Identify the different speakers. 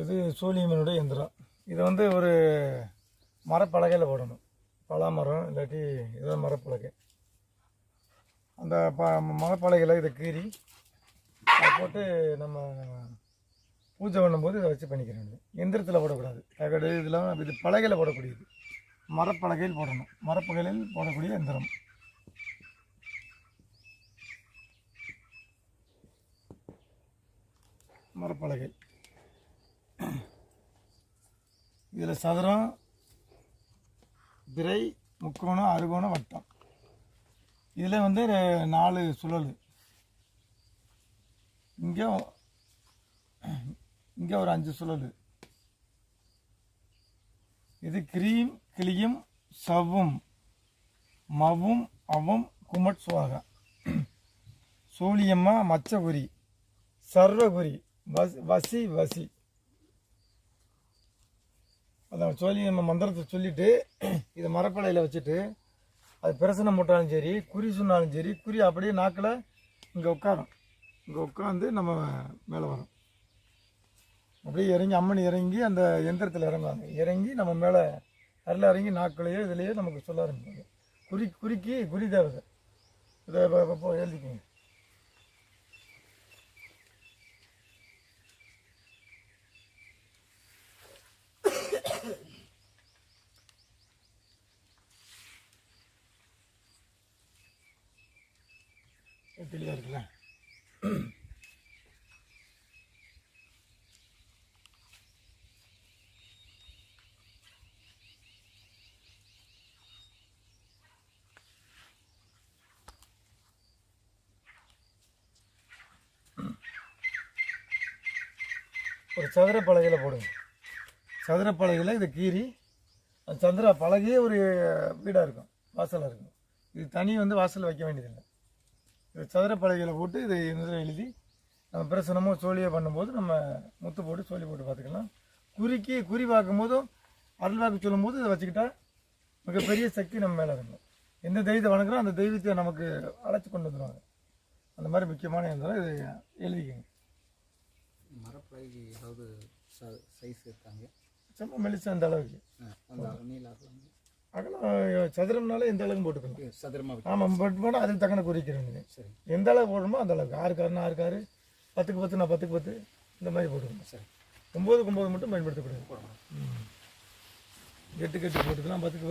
Speaker 1: இது சூலியம்மனுடைய எந்திரம் இதை வந்து ஒரு மரப்பலகையில் போடணும். பலாமரம் இல்லாட்டி ஏதோ மரப்பலகை. அந்த ப மரப்பலகையில் இதை கீறி அதை போட்டு நம்ம பூஜை பண்ணும்போது இதை வச்சு பண்ணிக்க எந்திரத்தில் போடக்கூடாது. தகடு இதெல்லாம் இது பலகையில் போடக்கூடியது. மரப்பலகையில் போடணும். மரப்பலகையில் போடக்கூடிய எந்திரம் மரப்பலகை. இதில் சதுரம் திரை முக்கோணம் அறுகோணம் வட்டம். இதில் வந்து நாலு சுழல். இங்கே இங்கே ஒரு அஞ்சு சுழல். இது கிரீம் கிளியும் சவ்வும். மவும் அவும் குமட் சுவாகா. சூழியம்மா மச்சகுரி சர்வகுரி வசி வசி. அதான் சொல்லி நம்ம மந்திரத்தை சொல்லிவிட்டு இதை மரப்பலையில் வச்சுட்டு அது பிரசனை போட்டாலும் சரி குறி சொன்னாலும் சரி குறி அப்படியே நாக்கில் இங்கே உட்காரும். இங்கே உட்காந்து நம்ம மேலே வரும். அப்படியே இறங்கி அம்மன் இறங்கி அந்த எந்திரத்தில் இறங்குவாங்க. இறங்கி நம்ம மேலே அருள் இறங்கி நாக்குலையோ இதுலேயோ நமக்கு சொல்ல ஆரம்பிப்பாங்க குறி குறிக்கு குறி தேவதை. இதை எழுதிக்கோங்க. தெளிவாக இருக்குல்ல. ஒரு சதுர பலகையில் போடுங்க. சதுர பலகையில் இதை கீறி அந்த சந்திர பலகையே ஒரு வீடாக இருக்கும் வாசலாக இருக்கும். இது தனி வந்து வாசலில் வைக்க வேண்டியதில்லை. சதுர பலகையில் போட்டு இதை இதில் எழுதி நம்ம பிரசனமோ சோழியோ பண்ணும்போது நம்ம முத்து போட்டு சோழி போட்டு பார்த்துக்கலாம். குறிக்கு குறி பார்க்கும்போதும் அருள் வாக்கு சொல்லும்போது இதை வச்சுக்கிட்டா மிகப்பெரிய சக்தி நம்ம மேலே இருக்கும் எந்த தெய்வத்தை வணங்குறோம் அந்த தெய்வத்தை நமக்கு அழைச்சி கொண்டு வந்துடுவாங்க அந்த மாதிரி முக்கியமான எந்திரம் இதை எழுதிக்கங்க.
Speaker 2: மரப்பலகை ஏதாவது சைஸ் இருக்காங்க
Speaker 1: சும்மா மெலிசா அந்த அளவுக்கு.
Speaker 2: அகலம்
Speaker 1: சதுரம்னால எந்த அளவுக்கு போட்டுக்கலாம்
Speaker 2: சதுரமாக
Speaker 1: ஆமாம் பட் போனால் அதுக்கு தக்கன குறிக்கிறேன்
Speaker 2: சரி.
Speaker 1: எந்த அளவு போடணுமோ அந்த அளவுக்கு. ஆறு காருனா ஆறு காரு. பத்துக்கு பத்து நான் பத்துக்கு பத்து. இந்த மாதிரி போட்டுக்கணும்.
Speaker 2: சரி.
Speaker 1: ஒம்பதுக்கு ஒம்பது மட்டும் பயன்படுத்தக்கூடாது. எட்டுக்கு எட்டு போட்டுக்கலாம். பத்துக்கு